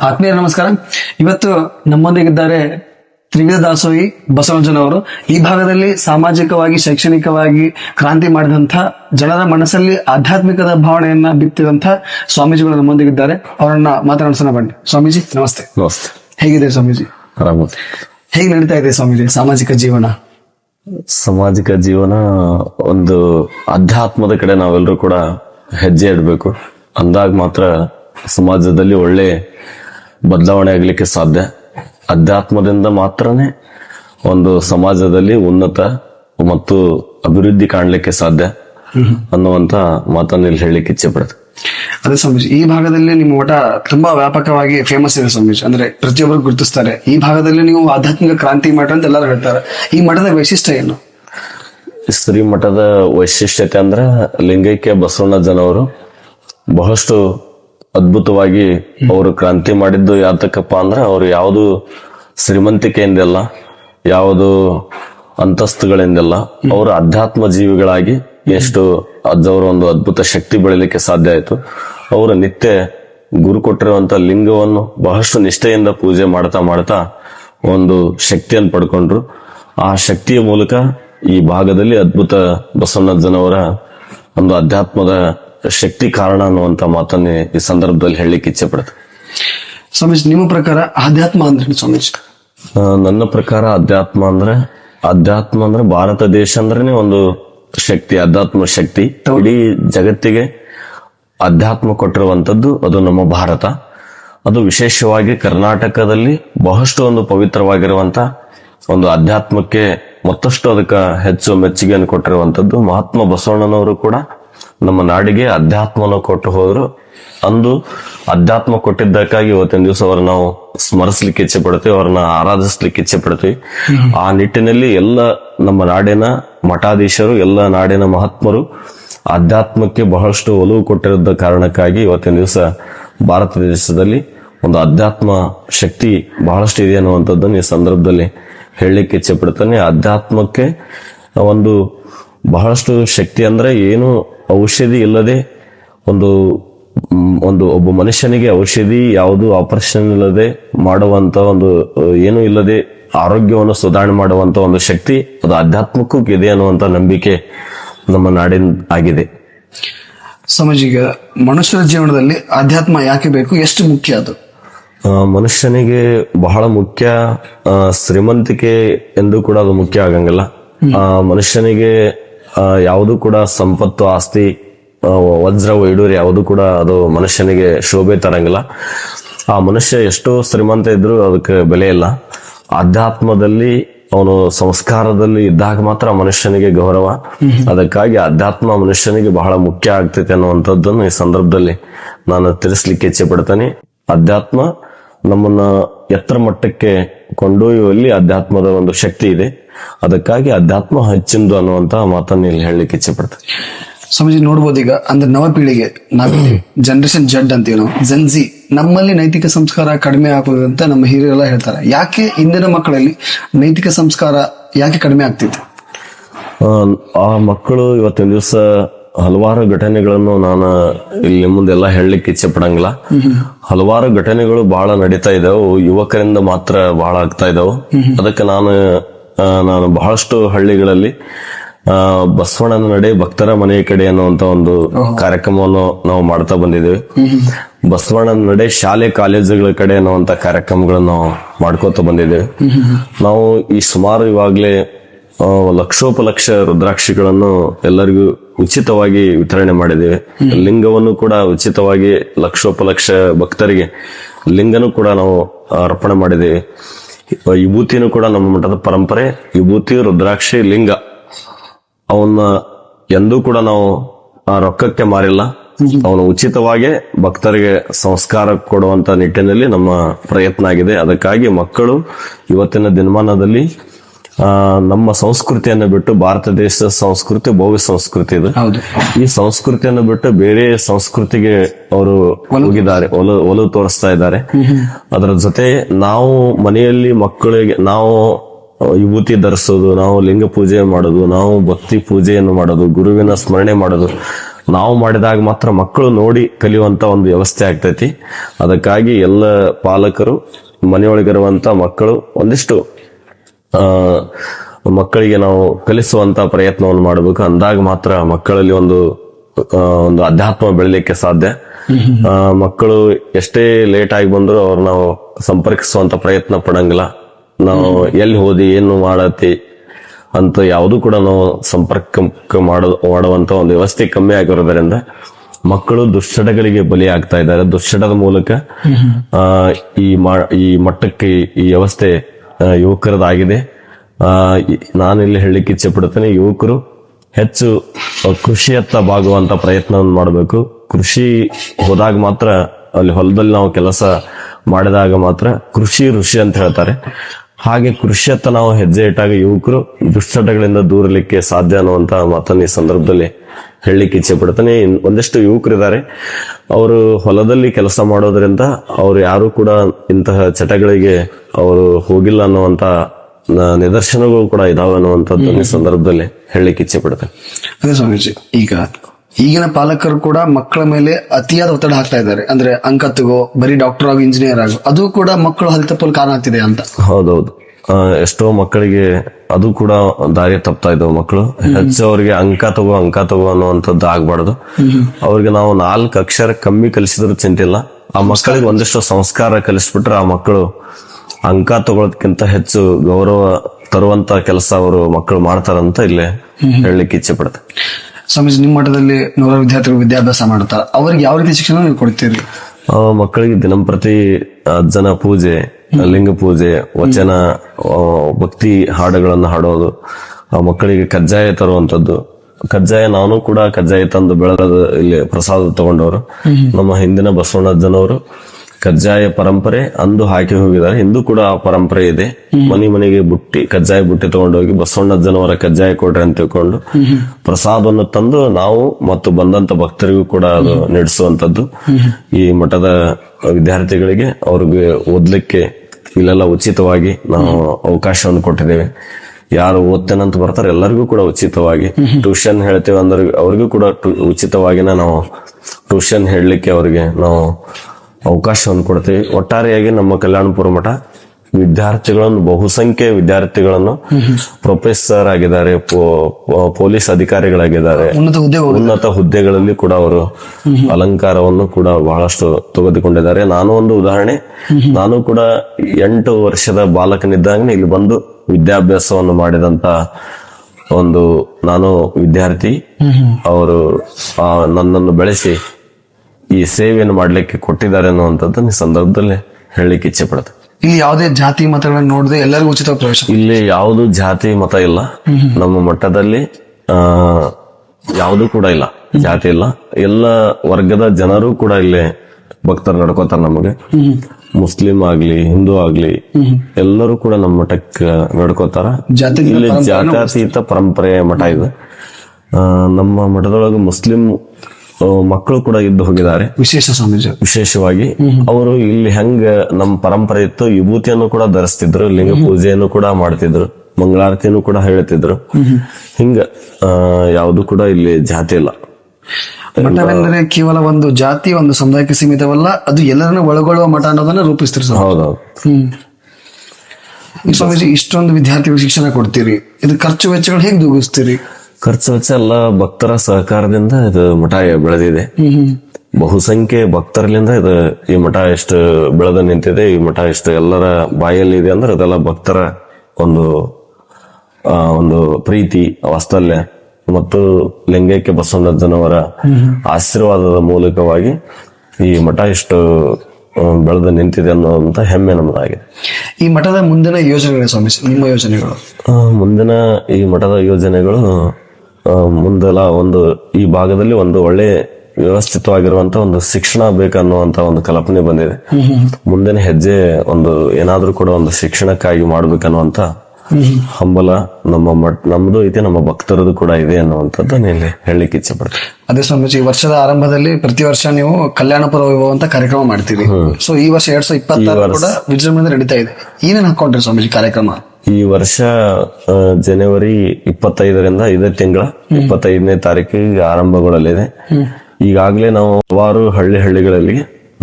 ಆತ್ಮೀಯ ನಮಸ್ಕಾರ. ಇವತ್ತು ನಮ್ಮೊಂದಿಗಿದ್ದಾರೆ ತ್ರಿವಿಧ ದಾಸೋಹಿ ಬಸವರಾಜನವರು ಈ ಭಾಗದಲ್ಲಿ ಸಾಮಾಜಿಕವಾಗಿ ಶೈಕ್ಷಣಿಕವಾಗಿ ಕ್ರಾಂತಿ ಮಾಡಿದಂಥ ಜನರ ಮನಸ್ಸಲ್ಲಿ ಆಧ್ಯಾತ್ಮಿಕದ ಭಾವನೆಯನ್ನ ಬಿತ್ತಿದಂತ ಸ್ವಾಮೀಜಿಗಳು ನಮ್ಮೊಂದಿಗಿದ್ದಾರೆ. ಅವರನ್ನ ಮಾತನಾಡಿಸೋಣ ಬನ್ನಿ. ಸ್ವಾಮೀಜಿ ನಮಸ್ತೆ. ನಮಸ್ತೆ. ಹೇಗಿದೆ ಸ್ವಾಮೀಜಿ? ಹೇಗೆ ನಡೀತಾ ಇದೆ ಸ್ವಾಮೀಜಿ ಸಾಮಾಜಿಕ ಜೀವನ? ಸಾಮಾಜಿಕ ಜೀವನ ಒಂದು ಅಧ್ಯಾತ್ಮದ ಕಡೆ ನಾವೆಲ್ಲರೂ ಕೂಡ ಹೆಜ್ಜೆ ಇಡಬೇಕು. ಅಂದಾಗ ಮಾತ್ರ ಸಮಾಜದಲ್ಲಿ ಒಳ್ಳೆ ಬದಲಾವಣೆ ಆಗಲಿಕ್ಕೆ ಸಾಧ್ಯ. ಅಧ್ಯಾತ್ಮದಿಂದ ಮಾತ್ರನೇ ಒಂದು ಸಮಾಜದಲ್ಲಿ ಉನ್ನತ ಮತ್ತು ಅಭಿವೃದ್ಧಿ ಕಾಣಲಿಕ್ಕೆ ಸಾಧ್ಯ ಅನ್ನುವಂತ ಮಾತನ್ನ ಇಲ್ಲಿ ಹೇಳಲಿಕ್ಕೆ ಇಚ್ಛೆ ಪಡುತ್ತೆ. ಅದೇ ಸ್ವಾಮೀಜಿ ಈ ಭಾಗದಲ್ಲಿ ನಿಮ್ಮ ಮಠ ತುಂಬಾ ವ್ಯಾಪಕವಾಗಿ ಫೇಮಸ್ ಇದೆ ಸ್ವಾಮೀಜಿ. ಅಂದ್ರೆ ಪ್ರತಿಯೊಬ್ಬರು ಗುರುತಿಸ್ತಾರೆ. ಈ ಭಾಗದಲ್ಲಿ ನೀವು ಆಧ್ಯಾತ್ಮಿಕ ಕ್ರಾಂತಿ ಮಠ ಅಂತ ಎಲ್ಲರೂ ಹೇಳ್ತಾರೆ. ಈ ಮಠದ ವೈಶಿಷ್ಟ್ಯ ಏನು? ಶ್ರೀ ಮಠದ ವೈಶಿಷ್ಟ್ಯತೆ ಅಂದ್ರೆ ಲಿಂಗೈಕ್ಯ ಬಸವಣ್ಣ ಜನವರು ಬಹಳಷ್ಟು ಅದ್ಭುತವಾಗಿ ಅವರು ಕ್ರಾಂತಿ ಮಾಡಿದ್ದು ಯಾತಕ್ಕಪ್ಪ ಅಂದ್ರೆ ಅವರು ಯಾವುದು ಶ್ರೀಮಂತಿಕೆಯಿಂದಲ್ಲ ಯಾವುದು ಅಂತಸ್ತುಗಳಿಂದಲ್ಲ ಅವರು ಅಧ್ಯಾತ್ಮ ಜೀವಿಗಳಾಗಿ ಎಷ್ಟು ಅಜ್ಜವರ ಒಂದು ಅದ್ಭುತ ಶಕ್ತಿ ಬೆಳಿಲಿಕ್ಕೆ ಸಾಧ್ಯ ಆಯಿತು. ಅವರು ನಿತ್ಯ ಗುರು ಕೊಟ್ಟಿರುವಂತ ಲಿಂಗವನ್ನು ಬಹಳಷ್ಟು ನಿಷ್ಠೆಯಿಂದ ಪೂಜೆ ಮಾಡ್ತಾ ಮಾಡ್ತಾ ಒಂದು ಶಕ್ತಿಯನ್ನು ಪಡ್ಕೊಂಡ್ರು. ಆ ಶಕ್ತಿಯ ಮೂಲಕ ಈ ಭಾಗದಲ್ಲಿ ಅದ್ಭುತ ಬಸವಣ್ಣಜ್ಜನವರ ಒಂದು ಅಧ್ಯಾತ್ಮದ ಶಕ್ತಿ ಕಾರಣ ಅನ್ನುವಂತ ಮಾತನ್ನೇ ಈ ಸಂದರ್ಭದಲ್ಲಿ ಹೇಳಲಿಕ್ಕೆ ಇಚ್ಛೆ ಪಡುತ್ತೆ. ಸ್ವಾಮೀಜಿ ನಿಮ್ಮ ಪ್ರಕಾರ ಆಧ್ಯಾತ್ಮ ಅಂದ್ರೆ ಸ್ವಾಮೀಜಿ? ನನ್ನ ಪ್ರಕಾರ ಅಧ್ಯಾತ್ಮ ಅಂದ್ರೆ ಅಧ್ಯಾತ್ಮ ಅಂದ್ರೆ ಭಾರತ ದೇಶ ಅಂದ್ರೇನೆ ಒಂದು ಶಕ್ತಿ ಅಧ್ಯಾತ್ಮ ಶಕ್ತಿ. ಇಡೀ ಜಗತ್ತಿಗೆ ಅಧ್ಯಾತ್ಮ ಕೊಟ್ಟಿರುವಂತದ್ದು ಅದು ನಮ್ಮ ಭಾರತ. ಅದು ವಿಶೇಷವಾಗಿ ಕರ್ನಾಟಕದಲ್ಲಿ ಬಹಳಷ್ಟು ಒಂದು ಪವಿತ್ರವಾಗಿರುವಂತ ಒಂದು ಅಧ್ಯಾತ್ಮಕ್ಕೆ ಮತ್ತಷ್ಟು ಅದಕ್ಕೆ ಹೆಚ್ಚು ಮೆಚ್ಚುಗೆಯನ್ನು ಕೊಟ್ಟಿರುವಂತದ್ದು ಮಹಾತ್ಮ ಬಸವಣ್ಣನವರು ಕೂಡ ನಮ್ಮ ನಾಡಿಗೆ ಅಧ್ಯಾತ್ಮನ ಕೊಟ್ಟು ಹೋದ್ರು. ಅಂದು ಅಧ್ಯಾತ್ಮ ಕೊಟ್ಟಿದ್ದಕ್ಕಾಗಿ ಇವತ್ತಿನ ದಿವಸ ಅವ್ರನ್ನ ನಾವು ಸ್ಮರಿಸ್ಲಿಕ್ಕೆ ಇಚ್ಛೆ ಪಡ್ತೀವಿ ಅವ್ರನ್ನ ಆರಾಧಿಸ್ಲಿಕ್ಕೆ ಇಚ್ಛೆ ಪಡ್ತೀವಿ. ಆ ನಿಟ್ಟಿನಲ್ಲಿ ಎಲ್ಲ ನಮ್ಮ ನಾಡಿನ ಮಠಾಧೀಶರು ಎಲ್ಲ ನಾಡಿನ ಮಹಾತ್ಮರು ಅಧ್ಯಾತ್ಮಕ್ಕೆ ಬಹಳಷ್ಟು ಒಲವು ಕೊಟ್ಟಿರೋದ ಕಾರಣಕ್ಕಾಗಿ ಇವತ್ತಿನ ದಿವಸ ಭಾರತ ದೇಶದಲ್ಲಿ ಒಂದು ಅಧ್ಯಾತ್ಮ ಶಕ್ತಿ ಬಹಳಷ್ಟು ಇದೆ ಅನ್ನುವಂಥದ್ದನ್ನು ಈ ಸಂದರ್ಭದಲ್ಲಿ ಹೇಳಲಿಕ್ಕೆ ಇಚ್ಛೆ ಪಡ್ತಾನೆ. ಅಧ್ಯಾತ್ಮಕ್ಕೆ ಒಂದು ಬಹಳಷ್ಟು ಶಕ್ತಿ ಅಂದ್ರೆ ಏನು ಔಷಧಿ ಇಲ್ಲದೆ ಒಂದು ಒಂದು ಒಬ್ಬ ಮನುಷ್ಯನಿಗೆ ಔಷಧಿ ಯಾವುದು ಆಪರೇಷನ್ ಇಲ್ಲದೆ ಮಾಡುವಂತ ಒಂದು ಏನು ಇಲ್ಲದೆ ಆರೋಗ್ಯವನ್ನು ಸುಧಾರಣೆ ಮಾಡುವಂತ ಒಂದು ಶಕ್ತಿ ಅದು ಆಧ್ಯಾತ್ಮಕ್ಕೂ ಇದೆ ಅನ್ನುವಂತ ನಂಬಿಕೆ ನಮ್ಮ ನಾಡಿನ ಆಗಿದೆ. ಸಮಾಜಿಗ ಈಗ ಮನುಷ್ಯರ ಜೀವನದಲ್ಲಿ ಆಧ್ಯಾತ್ಮ ಯಾಕೆ ಬೇಕು? ಎಷ್ಟು ಮುಖ್ಯ ಅದು? ಮನುಷ್ಯನಿಗೆ ಬಹಳ ಮುಖ್ಯ ಶ್ರೀಮಂತಿಕೆ ಎಂದು ಕೂಡ ಅದು ಮುಖ್ಯ ಆಗಂಗಿಲ್ಲ. ಆ, ಮನುಷ್ಯನಿಗೆ ಯಾವುದು ಕೂಡ ಸಂಪತ್ತು, ಆಸ್ತಿ ವಜ್ರ ವೈಡೂರ್ಯ ಯಾವುದು ಕೂಡ ಅದು ಮನುಷ್ಯನಿಗೆ ಶೋಭೆ ತರಂಗಿಲ್ಲ. ಆ ಮನುಷ್ಯ ಎಷ್ಟೋ ಶ್ರೀಮಂತ ಇದ್ರೂ ಅದಕ್ಕೆ ಬೆಲೆ ಇಲ್ಲ. ಅಧ್ಯಾತ್ಮದಲ್ಲಿ ಅವನು ಸಂಸ್ಕಾರದಲ್ಲಿ ಇದ್ದಾಗ ಮಾತ್ರ ಮನುಷ್ಯನಿಗೆ ಗೌರವ. ಅದಕ್ಕಾಗಿ ಅಧ್ಯಾತ್ಮ ಮನುಷ್ಯನಿಗೆ ಬಹಳ ಮುಖ್ಯ ಆಗ್ತೈತೆ ಅನ್ನುವಂಥದ್ದನ್ನು ಈ ಸಂದರ್ಭದಲ್ಲಿ ನಾನು ತಿಳಿಸ್ಲಿಕ್ಕೆ ಇಚ್ಛೆ ಪಡ್ತೇನೆ ಅಧ್ಯಾತ್ಮ ನಮ್ಮನ್ನ ಎತ್ತರ ಮಟ್ಟಕ್ಕೆ ಕೊಂಡೊಯ್ಯುವಲ್ಲಿ ಅಧ್ಯಾತ್ಮದ ಒಂದು ಶಕ್ತಿ ಇದೆ. ಅದಕ್ಕಾಗಿ ಅಧ್ಯಾತ್ಮ ಹಚ್ಚಿಂದು ಅನ್ನುವಂತ ಮಾತನ್ನ ಇಲ್ಲಿ ಹೇಳಲಿಕ್ಕೆ ಇಚ್ಛೆ ಪಡ್ತಾರೆ ಸ್ವಾಮೀಜಿ ನೋಡ್ಬೋದು ಈಗ ಅಂದ್ರೆ ನವ ಪೀಳಿಗೆ ನಾವಿದ್ದೀವಿ ಜನರೇಷನ್ ಜಡ್ ಅಂತೀವಿ ನಾವು ಜನ್ಜಿ ನಮ್ಮಲ್ಲಿ ನೈತಿಕ ಸಂಸ್ಕಾರ ಕಡಿಮೆ ಆಗೋದು ಅಂತ ನಮ್ಮ ಹಿರಿಯರೆಲ್ಲ ಹೇಳ್ತಾರೆ. ಯಾಕೆ ಇಂದಿನ ಮಕ್ಕಳಲ್ಲಿ ನೈತಿಕ ಸಂಸ್ಕಾರ ಯಾಕೆ ಕಡಿಮೆ ಆಗ್ತಿತ್ತು? ಆ ಮಕ್ಕಳು ಇವತ್ತಿನ ದಿವಸ ಹಲವಾರು ಘಟನೆಗಳನ್ನು ನಾನು ಇಲ್ಲಿ ಮುಂದೆಲ್ಲ ಹೇಳಲಿಕ್ಕೆ ಇಚ್ಛೆ ಪಡಂಗಿಲ್ಲ. ಹಲವಾರು ಘಟನೆಗಳು ಬಹಳ ನಡೀತಾ ಇದಾವು. ಯುವಕರಿಂದ ಮಾತ್ರ ಬಹಳ ಆಗ್ತಾ ಇದಾವು. ಅದಕ್ಕೆ ನಾನು ನಾನು ಬಹಳಷ್ಟು ಹಳ್ಳಿಗಳಲ್ಲಿ ಆ, ಬಸವಣ್ಣನ ನಡೆ ಭಕ್ತರ ಮನೆಯ ಕಡೆ ಅನ್ನುವಂತ ಒಂದು ಕಾರ್ಯಕ್ರಮವನ್ನು ನಾವು ಮಾಡ್ತಾ ಬಂದಿದ್ದೇವೆ. ಬಸವಣ್ಣನ ನಡೆ ಶಾಲೆ ಕಾಲೇಜುಗಳ ಕಡೆ ಅನ್ನುವಂತ ಕಾರ್ಯಕ್ರಮಗಳನ್ನು ನಾವು ಮಾಡ್ಕೋತ ಬಂದಿದ್ದೇವೆ. ನಾವು ಈ ಸುಮಾರು ಇವಾಗ್ಲೇ ಲಕ್ಷೋಪಲಕ್ಷ ರುದ್ರಾಕ್ಷಿಗಳನ್ನು ಎಲ್ಲರಿಗೂ ಉಚಿತವಾಗಿ ವಿತರಣೆ ಮಾಡಿದ್ದೇವೆ. ಲಿಂಗವನ್ನು ಕೂಡ ಉಚಿತವಾಗಿ ಲಕ್ಷೋಪಲಕ್ಷ ಭಕ್ತರಿಗೆ ಲಿಂಗನೂ ಕೂಡ ನಾವು ಅರ್ಪಣೆ ಮಾಡಿದ್ದೇವೆ. ವಿಭೂತಿನೂ ಕೂಡ ನಮ್ಮ ಮಠದ ಪರಂಪರೆ, ವಿಭೂತಿ, ರುದ್ರಾಕ್ಷಿ, ಲಿಂಗ ಅವನ್ನ ಎಂದೂ ಕೂಡ ನಾವು ರೊಕ್ಕಕ್ಕೆ ಮಾರಿಲ್ಲ. ಅವನು ಉಚಿತವಾಗಿ ಭಕ್ತರಿಗೆ ಸಂಸ್ಕಾರ ಕೊಡುವಂತ ನಿಟ್ಟಿನಲ್ಲಿ ನಮ್ಮ ಪ್ರಯತ್ನ ಆಗಿದೆ. ಅದಕ್ಕಾಗಿ ಮಕ್ಕಳು ಇವತ್ತಿನ ದಿನಮಾನದಲ್ಲಿ ನಮ್ಮ ಸಂಸ್ಕೃತಿಯನ್ನು ಬಿಟ್ಟು ಭಾರತ ದೇಶದ ಸಂಸ್ಕೃತಿ ಭವ್ಯ ಸಂಸ್ಕೃತಿ ಇದು. ಈ ಸಂಸ್ಕೃತಿಯನ್ನು ಬಿಟ್ಟು ಬೇರೆ ಸಂಸ್ಕೃತಿಗೆ ಅವರು ಹೋಗಿದ್ದಾರೆ. ಒಲ ಒಲವು ತೋರಿಸ್ತಾ ಇದ್ದಾರೆ. ಅದರ ಜೊತೆ ನಾವು ಮನೆಯಲ್ಲಿ ಮಕ್ಕಳಿಗೆ ನಾವು ವಿಭೂತಿ ಧರಿಸೋದು ನಾವು ಲಿಂಗ ಪೂಜೆ ಮಾಡೋದು ನಾವು ಭಕ್ತಿ ಪೂಜೆಯನ್ನು ಮಾಡೋದು ಗುರುವಿನ ಸ್ಮರಣೆ ಮಾಡೋದು ನಾವು ಮಾಡಿದಾಗ ಮಾತ್ರ ಮಕ್ಕಳು ನೋಡಿ ಕಲಿಯುವಂತ ಒಂದು ವ್ಯವಸ್ಥೆ ಆಗ್ತೈತಿ. ಅದಕ್ಕಾಗಿ ಎಲ್ಲ ಪಾಲಕರು ಮನೆಯೊಳಗಿರುವಂತ ಮಕ್ಕಳು ಒಂದಿಷ್ಟು ಮಕ್ಕಳಿಗೆ ನಾವು ಕಲಿಸುವಂತ ಪ್ರಯತ್ನವನ್ನು ಮಾಡಬೇಕು. ಅಂದಾಗ ಮಾತ್ರ ಮಕ್ಕಳಲ್ಲಿ ಒಂದು ಒಂದು ಅಧ್ಯಾತ್ಮ ಬೆಳಿಲಿಕ್ಕೆ ಸಾಧ್ಯ. ಮಕ್ಕಳು ಎಷ್ಟೇ ಲೇಟ್ ಆಗಿ ಬಂದ್ರು ಅವ್ರು ನಾವು ಸಂಪರ್ಕಿಸುವಂತ ಪ್ರಯತ್ನ ಪಡಂಗಿಲ್ಲ. ನಾವು ಎಲ್ಲಿ ಹೋದಿ ಏನು ಮಾಡತಿ ಅಂತ ಯಾವುದು ಕೂಡ ನಾವು ಸಂಪರ್ಕ ಮಾಡ, ಮಾಡುವಂತ ಒಂದು ವ್ಯವಸ್ಥೆ ಕಮ್ಮಿ ಆಗಿರೋದ್ರಿಂದ ಮಕ್ಕಳು ದುಶ್ಚಟಗಳಿಗೆ ಬಲಿ ಆಗ್ತಾ ಇದ್ದಾರೆ. ದುಶ್ಚಟದ ಮೂಲಕ ಈ ಈ ಮಟ್ಟಕ್ಕೆ ಈ ವ್ಯವಸ್ಥೆ ಯುವಕರದಾಗಿದೆ. ನಾನಿಲ್ಲಿ ಹೇಳಲಿಕ್ಕೆ ಇಚ್ಛೆ ಪಡ್ತೇನೆ ಯುವಕರು ಹೆಚ್ಚು ಕೃಷಿಯತ್ತ ಬಾಗುವಂತ ಪ್ರಯತ್ನವನ್ನು ಮಾಡಬೇಕು. ಕೃಷಿ ಹೋದಾಗ ಮಾತ್ರ, ಅಲ್ಲಿ ಹೊಲದಲ್ಲಿ ನಾವು ಕೆಲಸ ಮಾಡಿದಾಗ ಮಾತ್ರ ಕೃಷಿ ಋಷಿ ಅಂತ ಹೇಳ್ತಾರೆ. ಹಾಗೆ ಕೃಷಿಯತ್ತ ನಾವು ಹೆಜ್ಜೆ ಇಟ್ಟಾಗ ಯುವಕರು ದುಶ್ಚಟಗಳಿಂದ ದೂರಲಿಕ್ಕೆ ಸಾಧ್ಯ ಅನ್ನುವಂತ ಮಾತನ್ನ ಈ ಸಂದರ್ಭದಲ್ಲಿ ಹೇಳಲಿಕ್ಕೆ ಇಚ್ಛೆ ಪಡ್ತಾನೆ ಒಂದಷ್ಟು ಯುವಕರು ಯುವಕರಿದ್ದಾರೆ. ಅವರು ಹೊಲದಲ್ಲಿ ಕೆಲಸ ಮಾಡೋದ್ರಿಂದ ಅವ್ರು ಯಾರು ಕೂಡ ಇಂತಹ ಚಟಗಳಿಗೆ ಅವರು ಹೋಗಿಲ್ಲ ಅನ್ನುವಂತ ನಿದರ್ಶನಗಳು ಕೂಡ ಇದಾವೆ ಅನ್ನುವಂಥದ್ದು ಸಂದರ್ಭದಲ್ಲಿ ಹೇಳಲಿಕ್ಕೆ ಇಚ್ಛೆ ಪಡ್ತೇನೆ ಅದೇ ಸ್ವಾಮೀಜಿ ಈಗ ಈಗಿನ ಪಾಲಕರು ಕೂಡ ಮಕ್ಕಳ ಮೇಲೆ ಅತಿಯಾದ ಒತ್ತಡ ಹಾಕ್ತಾ ಇದ್ದಾರೆ. ಅಂದ್ರೆ ಅಂಕ ತಗೋ ಬರೀ ಡಾಕ್ಟರ್ ಆಗು ಇಂಜಿನಿಯರ್ ಆಗು ಅದು ಕೂಡ ಮಕ್ಕಳು ಹಲಿತಪ್ಪಲು ಕಾರಣ ಆಗ್ತಿದೆ ಅಂತ. ಹೌದೌದು. ಎಷ್ಟೋ ಮಕ್ಕಳಿಗೆ ಅದು ಕೂಡ ದಾರಿ ತಪ್ತಾ ಇದ್ದವು ಮಕ್ಕಳು. ಹೆಚ್ಚು ಅವರಿಗೆ ಅಂಕ ತಗೋ ಅಂಕ ತಗೋ ಅನ್ನುವಂಥದ್ದು ಆಗ್ಬಾರ್ದು. ಅವ್ರಿಗೆ ನಾವು ನಾಲ್ಕು ಅಕ್ಷರ ಕಮ್ಮಿ ಕಲಿಸಿದ್ರು ಚಿಂತಿಲ್ಲ. ಆ ಮಕ್ಕಳಿಗೆ ಒಂದಿಷ್ಟು ಸಂಸ್ಕಾರ ಕಲಿಸ್ಬಿಟ್ರೆ ಆ ಮಕ್ಕಳು ಅಂಕ ತಗೊಳ್ಳೋದಕ್ಕಿಂತ ಹೆಚ್ಚು ಗೌರವ ತರುವಂತ ಕೆಲಸ ಅವರು ಮಕ್ಕಳು ಮಾಡ್ತಾರಂತ ಇಲ್ಲಿ ಹೇಳಲಿಕ್ಕೆ ಇಚ್ಛೆ ಪಡ್ತಾರೆ ಸ್ವಾಮೀಜಿ ನಿಮ್ಮ ಮಠದಲ್ಲಿ ನೂರಾರು ವಿದ್ಯಾರ್ಥಿಗಳು ವಿದ್ಯಾಭ್ಯಾಸ ಮಾಡ್ತಾರೆ ಅವ್ರಿಗೆ ಯಾವ ರೀತಿ ಶಿಕ್ಷಣ ನೀವು ಕೊಡ್ತೀರಿ? ಮಕ್ಕಳಿಗೆ ದಿನಂಪ್ರತಿ ಅಜ್ಜನ ಪೂಜೆ ಲಿಂಗ ಪೂಜೆ ವಚನ ಭಕ್ತಿ ಹಾಡುಗಳನ್ನು ಹಾಡೋದು ಆ ಮಕ್ಕಳಿಗೆ ಕಜ್ಜಾಯ ತರುವಂತದ್ದು ಕಜ್ಜಾಯ ನಾನು ಕೂಡ ಕಜ್ಜಾಯ ತಂದು ಬೆಳೆದ ಇಲ್ಲಿ ಪ್ರಸಾದ ತಗೊಂಡವರು. ನಮ್ಮ ಹಿಂದಿನ ಬಸವಣ್ಣಜ್ಜನವರು ಕಜ್ಜಾಯ ಪರಂಪರೆ ಅಂದು ಹಾಕಿ ಹೋಗಿದ್ದಾರೆ. ಇಂದು ಕೂಡ ಆ ಪರಂಪರೆ ಇದೆ. ಮನೆ ಮನೆಗೆ ಬುಟ್ಟಿ ಕಜ್ಜಾಯ ಬುಟ್ಟಿ ತಗೊಂಡೋಗಿ ಬಸವಣ್ಣಜ್ಜನವರ ಕಜ್ಜಾಯ ಕೊಡ್ರಿ ಅಂತ ತಿಳ್ಕೊಂಡು ಪ್ರಸಾದವನ್ನು ತಂದು ನಾವು ಮತ್ತು ಬಂದಂತ ಭಕ್ತರಿಗೂ ಕೂಡ ಅದು ನಡೆಸುವಂತದ್ದು. ಈ ಮಠದ ವಿದ್ಯಾರ್ಥಿಗಳಿಗೆ ಅವ್ರಿಗೆ ಓದ್ಲಿಕ್ಕೆ ಇಲ್ಲೆಲ್ಲ ಉಚಿತವಾಗಿ ನಾವು ಅವಕಾಶವನ್ನು ಕೊಟ್ಟಿದ್ದೇವೆ. ಯಾರು ಓದ್ತೇನಂತ ಬರ್ತಾರೆ ಎಲ್ಲರಿಗೂ ಕೂಡ ಉಚಿತವಾಗಿ. ಟ್ಯೂಷನ್ ಹೇಳ್ತೇವೆ ಅಂದ್ರೆ ಅವ್ರಿಗೂ ಕೂಡ ಉಚಿತವಾಗಿನ ನಾವು ಟ್ಯೂಷನ್ ಹೇಳಲಿಕ್ಕೆ ಅವರಿಗೆ ನಾವು ಅವಕಾಶವನ್ನು ಕೊಡ್ತೀವಿ. ಒಟ್ಟಾರೆಯಾಗಿ ನಮ್ಮ ಕಲ್ಯಾಣಪುರ ಮಠ ವಿದ್ಯಾರ್ಥಿಗಳನ್ನು ಬಹುಸಂಖ್ಯೆ ವಿದ್ಯಾರ್ಥಿಗಳನ್ನು ಪ್ರೊಫೆಸರ್ ಆಗಿದ್ದಾರೆ ಪೊಲೀಸ್ ಅಧಿಕಾರಿಗಳಾಗಿದ್ದಾರೆ. ಉನ್ನತ ಹುದ್ದೆಗಳಲ್ಲಿ ಕೂಡ ಅವರು ಅಲಂಕಾರವನ್ನು ಕೂಡ ಬಹಳಷ್ಟು ತೆಗೆದುಕೊಂಡಿದ್ದಾರೆ. ನಾನು ಒಂದು ಉದಾಹರಣೆ. ನಾನು ಕೂಡ ಎಂಟು ವರ್ಷದ ಬಾಲಕನಿದ್ದಾಗ ಇಲ್ಲಿ ಬಂದು ವಿದ್ಯಾಭ್ಯಾಸವನ್ನು ಮಾಡಿದಂತ ಒಂದು ನಾನು ವಿದ್ಯಾರ್ಥಿ. ಅವರು ಆ, ನನ್ನನ್ನು ಬೆಳೆಸಿ ಈ ಸೇವೆಯನ್ನು ಮಾಡಲಿಕ್ಕೆ ಕೊಟ್ಟಿದ್ದಾರೆ ಅನ್ನುವಂಥದ್ದನ್ನು ಈ ಸಂದರ್ಭದಲ್ಲಿ ಹೇಳಲಿಕ್ಕೆ ಇಚ್ಛೆ ಪಡುತ್ತೆ. ಇಲ್ಲಿ ಯಾವುದೇ ಜಾತಿ ಮತಗಳನ್ನು ನೋಡದೆ ಎಲ್ಲರಿಗೂ ಉಚಿತ ಪ್ರವೇಶ. ಇಲ್ಲಿ ಯಾವುದು ಜಾತಿ ಮತ ಇಲ್ಲ. ನಮ್ಮ ಮಠದಲ್ಲಿ ಆ ಯಾವುದು ಕೂಡ ಇಲ್ಲ. ಜಾತಿ ಇಲ್ಲ. ಎಲ್ಲ ವರ್ಗದ ಜನರು ಕೂಡ ಇಲ್ಲಿ ಭಕ್ತರು ನಡ್ಕೋತಾರ ನಮಗೆ. ಮುಸ್ಲಿಂ ಆಗ್ಲಿ ಹಿಂದೂ ಆಗ್ಲಿ ಎಲ್ಲರೂ ಕೂಡ ನಮ್ಮ ಮಠಕ್ಕೆ ನಡ್ಕೋತಾರ. ಜಾತಿ ಇಲ್ಲಿ ಜಾತ್ಯಾತೀತ ಪರಂಪರೆಯ ಮಠ ಇದು. ಆ, ನಮ್ಮ ಮಠದೊಳಗೆ ಮುಸ್ಲಿಂ ಮಕ್ಕಳು ಕೂಡ ಇದ್ದು ಹೋಗಿದ್ದಾರೆ. ವಿಶೇಷ ಸ್ವಾಮೀಜಿ. ವಿಶೇಷವಾಗಿ ಅವರು ಇಲ್ಲಿ ಹೆಂಗ ನಮ್ಮ ಪರಂಪರೆ ಇತ್ತು ವಿಭೂತಿಯನ್ನು ಕೂಡ ಧರಿಸ್ತಿದ್ರು ಲಿಂಗ ಪೂಜೆಯನ್ನು ಕೂಡ ಮಾಡ್ತಿದ್ರು ಮಂಗಳಾರತಿಯನ್ನು ಕೂಡ ಹೇಳ್ತಿದ್ರು. ಹಿಂಗ ಯಾವುದು ಕೂಡ ಇಲ್ಲಿ ಜಾತಿ ಇಲ್ಲ. ಮಠವೆಂದರೆ ಕೇವಲ ಒಂದು ಜಾತಿ ಒಂದು ಸಮುದಾಯಕ್ಕೆ ಸೀಮಿತವಲ್ಲ ಅದು ಎಲ್ಲರನ್ನ ಒಳಗೊಳ್ಳುವ ಮಠ ಅನ್ನೋದನ್ನ ರೂಪಿಸ್ತೀರಿ ಸರ್ ಹೌದೌದು. ಸ್ವಾಮೀಜಿ ಇಷ್ಟೊಂದು ವಿದ್ಯಾರ್ಥಿಗಳಿಗೆ ಶಿಕ್ಷಣ ಕೊಡ್ತೀರಿ. ಇದು ಖರ್ಚು ವೆಚ್ಚಗಳು ಹೇಗೆ ದೂಗಿಸ್ತೀರಿ? ಖರ್ಚು ವೆಚ್ಚ ಎಲ್ಲ ಭಕ್ತರ ಸಹಕಾರದಿಂದ ಇದು ಮಠ ಬೆಳೆದಿದೆ. ಬಹುಸಂಖ್ಯೆ ಭಕ್ತರಲ್ಲಿಂದ ಇದು ಈ ಮಠ ಎಷ್ಟು ಬೆಳೆದು ನಿಂತಿದೆ ಈ ಮಠ ಎಷ್ಟು ಎಲ್ಲರ ಬಾಯಲ್ಲಿ ಇದೆ ಅಂದ್ರೆ ಅದೆಲ್ಲ ಭಕ್ತರ ಒಂದು ಆ, ಒಂದು ಪ್ರೀತಿ ವಾಸ್ತಲ್ಯ ಮತ್ತು ಲಿಂಗೈಕ್ಯ ಬಸವಣ್ಣಜ್ಜನವರ ಆಶೀರ್ವಾದದ ಮೂಲಕವಾಗಿ ಈ ಮಠ ಇಷ್ಟು ಆ, ಬೆಳೆದು ನಿಂತಿದೆ ಅನ್ನುವಂತ ಹೆಮ್ಮೆ ನಮ್ಮದಾಗಿದೆ. ಈ ಮಠದ ಮುಂದಿನ ಯೋಜನೆಗಳು ಸ್ವಾಮಿ ನಿಮ್ಮ ಯೋಜನೆಗಳು? ಮುಂದಿನ ಈ ಮಠದ ಯೋಜನೆಗಳು ಮುಂದೆಲ್ಲ ಒಂದು ಈ ಭಾಗದಲ್ಲಿ ಒಂದು ಒಳ್ಳೆ ವ್ಯವಸ್ಥಿತವಾಗಿರುವಂತ ಒಂದು ಶಿಕ್ಷಣ ಬೇಕನ್ನುವಂತ ಒಂದು ಕಲ್ಪನೆ ಬಂದಿದೆ. ಮುಂದಿನ ಹೆಜ್ಜೆ ಒಂದು ಏನಾದ್ರೂ ಕೂಡ ಒಂದು ಶಿಕ್ಷಣಕ್ಕಾಗಿ ಮಾಡ್ಬೇಕನ್ನುವಂತ ಹಂಬಲ ನಮ್ಮ ಮಠ ನಮ್ದು ಐತೆ ನಮ್ಮ ಭಕ್ತರದು ಕೂಡ ಇದೆ ಅನ್ನುವಂಥದ್ದು ನಾನು ಹೇಳಲಿಕ್ಕೆ ಇಚ್ಛೆ ಪಡ್ತೀನಿ. ಅದೇ ಸ್ವಾಮೀಜಿ ಈ ವರ್ಷದ ಆರಂಭದಲ್ಲಿ ಪ್ರತಿ ವರ್ಷ ನೀವು ಕಲ್ಯಾಣಪುರ ವೈಭವ ಅಂತ ಕಾರ್ಯಕ್ರಮ ಮಾಡ್ತೀರಿ. ಸೊ ಈ ವರ್ಷ ಎರಡ್ ಸಾವಿರದ ಇಪ್ಪತ್ತಾರು ಕೂಡ ವಿಜೃಂಭಣೆಯಿಂದ ನಡೀತಾ ಇದೆ. ಏನೇನು ಹಾಕೊಂಡ್ರಿ ಸ್ವಾಮೀಜಿ ಕಾರ್ಯಕ್ರಮ? ಈ ವರ್ಷ ಜನವರಿ ಇಪ್ಪತ್ತೈದರಿಂದ ಇದೇ ತಿಂಗಳ ಇಪ್ಪತ್ತೈದನೇ ತಾರೀಕಿಗೆ ಆರಂಭಗೊಳ್ಳಲಿದೆ. ಈಗಾಗಲೇ ನಾವು ಹಲವಾರು ಹಳ್ಳಿ ಹಳ್ಳಿಗಳಲ್ಲಿ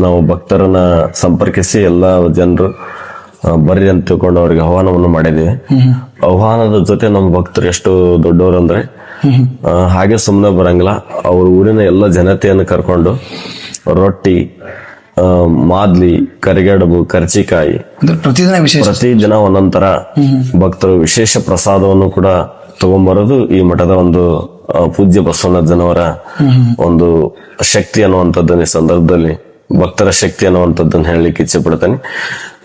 ನಾವು ಭಕ್ತರನ್ನ ಸಂಪರ್ಕಿಸಿ ಎಲ್ಲ ಜನರು ಬರ್ರಿ ಅಂತ ತಿಳ್ಕೊಂಡು ಅವ್ರಿಗೆ ಆಹ್ವಾನವನ್ನು ಮಾಡಿದ್ದೀವಿ. ಆಹ್ವಾನದ ಜೊತೆ ನಮ್ಮ ಭಕ್ತರು ಎಷ್ಟು ದೊಡ್ಡವರು ಅಂದ್ರೆ ಹಾಗೆ ಸುಮ್ಮನೆ ಬರಂಗಿಲ್ಲ. ಅವ್ರ ಊರಿನ ಎಲ್ಲ ಜನತೆಯನ್ನು ಕರ್ಕೊಂಡು ರೊಟ್ಟಿ ಮಾದ್ಲಿ ಕರಿಗಡಬು ಕರ್ಚಿಕಾಯಿ ಪ್ರತಿದಿನ ವಿಶೇಷ. ಪ್ರತಿದಿನ ಒಂದೊಂದರ ಭಕ್ತರು ವಿಶೇಷ ಪ್ರಸಾದವನ್ನು ಕೂಡ ತಗೊಂಬರೋದು ಈ ಮಠದ ಒಂದು ಪೂಜ್ಯ ಬಸವಣ್ಣಜ್ಜನವರ ಒಂದು ಶಕ್ತಿ ಅನ್ನುವಂಥದ್ದನ್ನ ಈ ಸಂದರ್ಭದಲ್ಲಿ. ಭಕ್ತರ ಶಕ್ತಿ ಅನ್ನುವಂಥದ್ದನ್ನ ಹೇಳಲಿಕ್ಕೆ ಇಚ್ಛೆ ಪಡ್ತೇನೆ.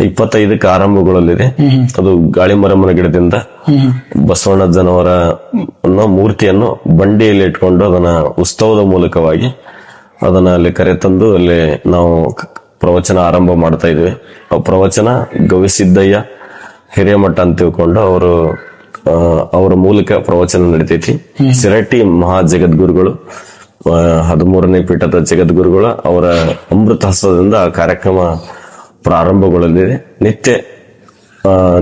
ಇಪ್ಪತ್ತೈದಕ್ಕೆ ಆರಂಭಗಳಲ್ಲಿದೆ ಅದು ಗಾಳಿಮರಮ್ಮನ ಗಿಡದಿಂದ ಬಸವಣ್ಣಜ್ಜನವರ ಅನ್ನೋ ಮೂರ್ತಿಯನ್ನು ಬಂಡಿಯಲ್ಲಿ ಇಟ್ಕೊಂಡು ಅದನ್ನ ಉತ್ಸವದ ಮೂಲಕವಾಗಿ ಅದನ್ನ ಅಲ್ಲಿ ಕರೆತಂದು ಅಲ್ಲಿ ನಾವು ಪ್ರವಚನ ಆರಂಭ ಮಾಡ್ತಾ ಇದ್ವಿ. ಆ ಪ್ರವಚನ ಗವಿಸಿದ್ದಯ್ಯ ಹಿರೇಮಠ ಅಂತ ತಿಳ್ಕೊಂಡು ಅವರು ಅವರ ಮೂಲಕ ಪ್ರವಚನ ನಡಿತೈತಿ. ಸಿರಟ್ಟಿ ಮಹಾ ಜಗದ್ಗುರುಗಳು ಹದಿಮೂರನೇ ಪೀಠದ ಜಗದ್ಗುರುಗಳು ಅವರ ಅಮೃತ ಹಸ್ತದಿಂದ ಆ ಕಾರ್ಯಕ್ರಮ ಪ್ರಾರಂಭಗೊಳ್ಳಲಿದೆ. ನಿತ್ಯ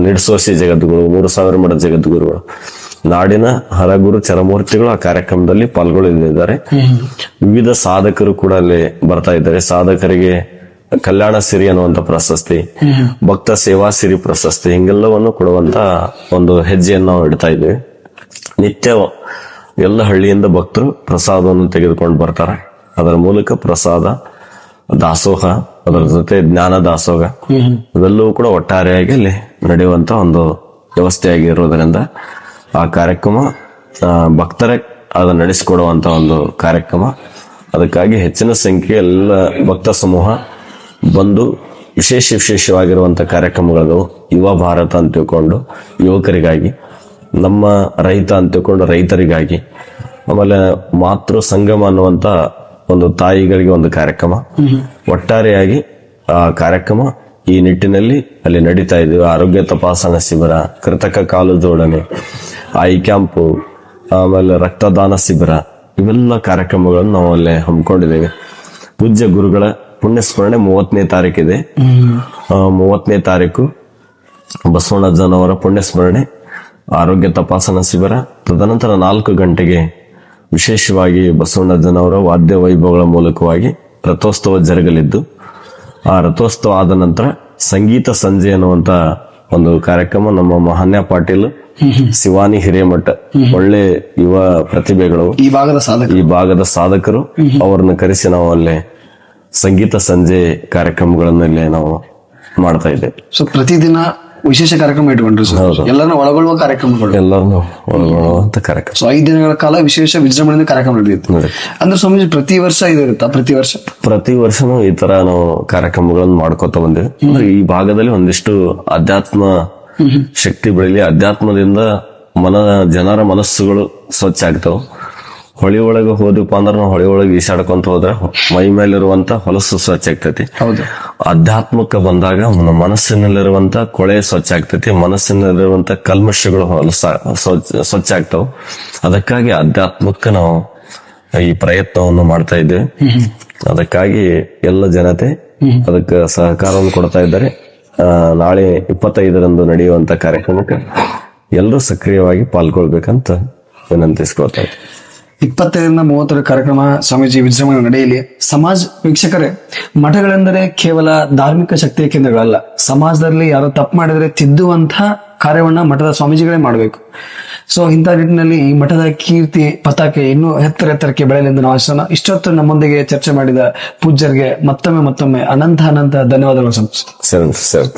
ನಿಡ್ಸೋಸಿ ಜಗದ್ಗುರು ಮೂರು ಸಾವಿರ ಮಠ ಜಗದ್ಗುರುಗಳು. ನಾಡಿನ ಹರಗುರು ಚರಮೂರ್ತಿಗಳು ಆ ಕಾರ್ಯಕ್ರಮದಲ್ಲಿ ಪಾಲ್ಗೊಳ್ಳಲಿದ್ದಾರೆ. ವಿವಿಧ ಸಾಧಕರು ಕೂಡ ಅಲ್ಲಿ ಬರ್ತಾ ಇದ್ದಾರೆ. ಸಾಧಕರಿಗೆ ಕಲ್ಯಾಣ ಸಿರಿ ಅನ್ನುವಂತ ಪ್ರಶಸ್ತಿ ಭಕ್ತ ಸೇವಾ ಸಿರಿ ಪ್ರಶಸ್ತಿ ಹಿಂಗೆಲ್ಲವನ್ನು ಕೊಡುವಂತ ಒಂದು ಹೆಜ್ಜೆಯನ್ನು ನಾವು ಇಡ್ತಾ ಇದ್ದೀವಿ. ನಿತ್ಯ ಎಲ್ಲ ಹಳ್ಳಿಯಿಂದ ಭಕ್ತರು ಪ್ರಸಾದವನ್ನು ತೆಗೆದುಕೊಂಡು ಬರ್ತಾರೆ. ಅದರ ಮೂಲಕ ಪ್ರಸಾದ ದಾಸೋಹ ಅದರ ಜೊತೆ ಜ್ಞಾನ ದಾಸೋಹ ಇವೆಲ್ಲವೂ ಕೂಡ ಒಟ್ಟಾರೆಯಾಗಿ ಅಲ್ಲಿ ನಡೆಯುವಂತ ಒಂದು ವ್ಯವಸ್ಥೆಯಾಗಿರೋದ್ರಿಂದ ಆ ಕಾರ್ಯಕ್ರಮ ಭಕ್ತರೇ ಅದನ್ನು ನಡೆಸಿಕೊಡುವಂತ ಒಂದು ಕಾರ್ಯಕ್ರಮ. ಅದಕ್ಕಾಗಿ ಹೆಚ್ಚಿನ ಸಂಖ್ಯೆ ಎಲ್ಲ ಭಕ್ತ ಸಮೂಹ ಬಂದು ವಿಶೇಷ ವಿಶೇಷವಾಗಿರುವಂತ ಕಾರ್ಯಕ್ರಮಗಳು ಯುವ ಭಾರತ ಅಂತ ತಿಳ್ಕೊಂಡು, ಯುವಕರಿಗಾಗಿ, ನಮ್ಮ ರೈತ ಅಂತ ತಿಳ್ಕೊಂಡು, ರೈತರಿಗಾಗಿ, ಆಮೇಲೆ ಮಾತೃ ಸಂಗಮ ಅನ್ನುವಂತ ಒಂದು ತಾಯಿಗಳಿಗೆ ಒಂದು ಕಾರ್ಯಕ್ರಮ. ಒಟ್ಟಾರೆಯಾಗಿ ಆ ಕಾರ್ಯಕ್ರಮ ಈ ನಿಟ್ಟಿನಲ್ಲಿ ಅಲ್ಲಿ ನಡೀತಾ ಇದ್ದೀವಿ ಆರೋಗ್ಯ ತಪಾಸಣಾ ಶಿಬಿರ, ಕೃತಕ ಕಾಲು ಜೋಡಣೆ ಐ ಕ್ಯಾಂಪು, ಆಮೇಲೆ ರಕ್ತದಾನ ಶಿಬಿರ, ಇವೆಲ್ಲ ಕಾರ್ಯಕ್ರಮಗಳನ್ನು ನಾವು ಅಲ್ಲಿ ಹಮ್ಮಿಕೊಂಡಿದ್ದೇವೆ. ಪೂಜ್ಯ ಗುರುಗಳ ಪುಣ್ಯಸ್ಮರಣೆ ಮೂವತ್ತನೇ ತಾರೀಕಿದೆ. ಮೂವತ್ತನೇ ತಾರೀಕು ಬಸವಣ್ಣಜ್ಜನವರ ಪುಣ್ಯಸ್ಮರಣೆ, ಆರೋಗ್ಯ ತಪಾಸಣಾ ಶಿಬಿರ, ತದನಂತರ ನಾಲ್ಕು ಗಂಟೆಗೆ ವಿಶೇಷವಾಗಿ ಬಸವಣ್ಣಜ್ಜನವರ ವಾದ್ಯ ವೈಭವಗಳ ಮೂಲಕವಾಗಿ ರಥೋತ್ಸವ ಜರುಗಲಿದ್ದು, ಆ ರಥೋತ್ಸವ ಆದ ನಂತರ ಸಂಗೀತ ಸಂಜೆ ಅನ್ನುವಂತ ಒಂದು ಕಾರ್ಯಕ್ರಮ ನಮ್ಮ ಮಹಾನ್ಯ ಪಾಟೀಲ್ ಶಿವಾನಿ ಹಿರೇಮಠ. ಒಳ್ಳೆ ಯುವ ಪ್ರತಿಭೆಗಳು. ಈ ಭಾಗದ ಸಾಧಕ ಈ ಭಾಗದ ಸಾಧಕರು. ಅವರನ್ನ ಕರೆಸಿ ನಾವು ಅಲ್ಲಿ ಸಂಗೀತ ಸಂಜೆ ಕಾರ್ಯಕ್ರಮಗಳನ್ನಲ್ಲಿ ನಾವು ಮಾಡ್ತಾ ಇದ್ದೇವೆ ಸೊ ಪ್ರತಿದಿನ ವಿಶೇಷ ಕಾರ್ಯಕ್ರಮ ಇಟ್ಕೊಂಡ್ರು ಎಲ್ಲರನ್ನ ಒಳಗೊಳ್ಳುವ ಕಾರ್ಯಕ್ರಮಗಳು. ಎಲ್ಲರನ್ನು ಒಳಗೊಳ್ಳುವಂತ ಕಾರ್ಯಕ್ರಮ. ಸೊ ಐದು ದಿನಗಳ ಕಾಲ ವಿಶೇಷ ವಿಜೃಂಭಣೆಯಿಂದ ಕಾರ್ಯಕ್ರಮ ನಡೆಯುತ್ತೆ. ನಡೆಯುತ್ತೆ. ಅಂದ್ರೆ ಸ್ವಾಮೀಜಿ ಪ್ರತಿ ವರ್ಷ ಇದು ಇರುತ್ತಾ? ಪ್ರತಿ ವರ್ಷ? ಪ್ರತಿ ವರ್ಷನೂ ಈ ತರ ನಾವು ಕಾರ್ಯಕ್ರಮಗಳನ್ನು ಮಾಡ್ಕೋತ ಬಂದಿವಿ. ಅಂದ್ರೆ ಈ ಭಾಗದಲ್ಲಿ ಒಂದಿಷ್ಟು ಅಧ್ಯಾತ್ಮ ಶಕ್ತಿ ಬೆಳಿಲಿ ಅಧ್ಯಾತ್ಮದಿಂದ ಮನ ಜನರ ಮನಸ್ಸುಗಳು ಸ್ವಚ್ಛ ಆಗ್ತಾವ. ಹೊಳಿ ಒಳಗೆ ಹೋದ್ವಿಪ್ಪ ಅಂದ್ರೆ ನಾವು ಹೊಳಿ ಒಳಗೆ ಈಸಾಡ್ಕೊಂತ ಹೋದ್ರೆ ಮೈ ಮೇಲಿರುವಂತ ಹೊಲಸು ಸ್ವಚ್ಛ ಆಗ್ತೈತಿ. ಅಧ್ಯಾತ್ಮಕ್ಕೆ ಬಂದಾಗ ನಮ್ಮ ಮನಸ್ಸಿನಲ್ಲಿರುವಂತ ಕೊಳೆ ಸ್ವಚ್ಛ ಆಗ್ತೈತಿ. ಮನಸ್ಸಿನಲ್ಲಿರುವಂತ ಕಲ್ಮಶಗಳು ಹೊಲಸ ಸ್ವಚ್ಛ ಸ್ವಚ್ಛ ಆಗ್ತಾವ. ಅದಕ್ಕಾಗಿ ಆಧ್ಯಾತ್ಮಕ್ಕೆ ನಾವು ಈ ಪ್ರಯತ್ನವನ್ನು ಮಾಡ್ತಾ ಇದ್ದೇವೆ. ಅದಕ್ಕಾಗಿ ಎಲ್ಲ ಜನತೆ ಅದಕ್ಕೆ ಸಹಕಾರವನ್ನು ಕೊಡ್ತಾ ಇದ್ದಾರೆ. ನಾಳೆ ಇಪ್ಪತ್ತೈದರಂದು ನಡೆಯುವಂತ ಕಾರ್ಯಕ್ರಮಕ್ಕೆ ಎಲ್ಲರೂ ಸಕ್ರಿಯವಾಗಿ ಪಾಲ್ಗೊಳ್ಬೇಕಂತ ವಿನಂತಿಸ್ಕೊಳ್ತಾ ಇದ್ದೀನಿ ಇಪ್ಪತ್ತೈದರಿಂದ ಮೂವತ್ತರ ಕಾರ್ಯಕ್ರಮ ಸ್ವಾಮೀಜಿ ವಿಜೃಂಭಣೆ ನಡೆಯಲಿ. ಸಮಾಜ ವೀಕ್ಷಕರೇ, ಮಠಗಳೆಂದರೆ ಕೇವಲ ಧಾರ್ಮಿಕ ಶಕ್ತಿಯ ಕೇಂದ್ರಗಳಲ್ಲ. ಸಮಾಜದಲ್ಲಿ ಯಾರೋ ತಪ್ಪು ಮಾಡಿದ್ರೆ ತಿದ್ದುವಂತ ಕಾರ್ಯವನ್ನ ಮಠದ ಸ್ವಾಮೀಜಿಗಳೇ ಮಾಡಬೇಕು. ಸೊ ಇಂಥ ನಿಟ್ಟಿನಲ್ಲಿ ಈ ಮಠದ ಕೀರ್ತಿ, ಪತಾಕೆ ಇನ್ನೂ ಎತ್ತರ ಎತ್ತರಕ್ಕೆ ಬೆಳೆಯಲೆಂದು ನಾವು ಆಶಿಸೋಣ. ಇಷ್ಟೊತ್ತು ನಮ್ಮೊಂದಿಗೆ ಚರ್ಚೆ ಮಾಡಿದ ಪೂಜ್ಯರಿಗೆ ಮತ್ತೊಮ್ಮೆ ಮತ್ತೊಮ್ಮೆ ಅನಂತ ಅನಂತ ಧನ್ಯವಾದಗಳು ಸರ್, ಸರಿ.